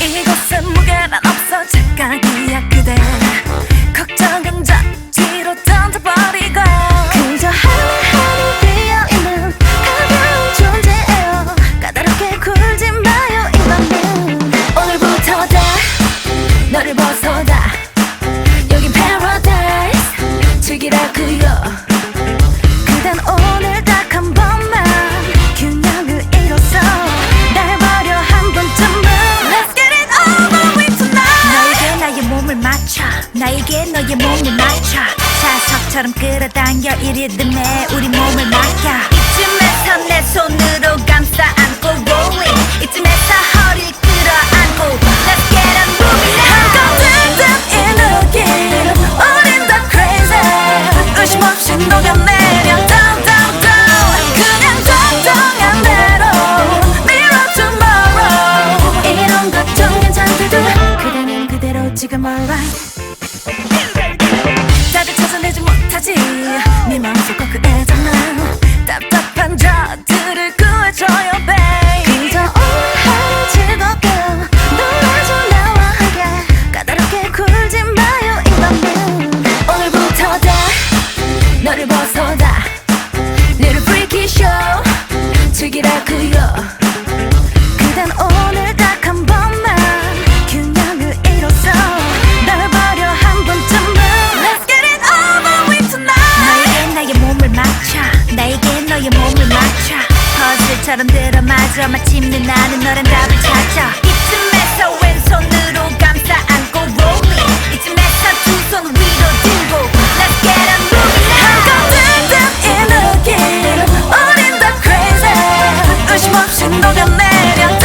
이곳엔 무게란 없어 착각이 몸을 맞춰. 나에게 너의 몸을 맞춰. 자석처럼 끌어당겨 이 리듬에 우리 몸을 맡겨. 이쯤에서 내 손으로 감싸 안고 지금 alright. 다들 찾아내지 못하지. 네 마음속 그 애정은 답답한 자들을 구해줘요 babe. 그저 오늘 즐겁게 놀아줘 나와 함께. 까다롭게 굴지 마요 이 밤은. 오늘부터 다 너를 벗어다. Little freaky show. 즐기라고요 너의 몸을 맞춰. 퍼즐처럼 들어맞아. 마침내 나는 너란 답을 찾아. 이쯤에서 왼손으로 감싸 안고 rolling. 이쯤에서 두 손 위로 들고. Let's get on moving now. 한껏 이 느낌 우린 다 crazy. 의심 없이 녹여내려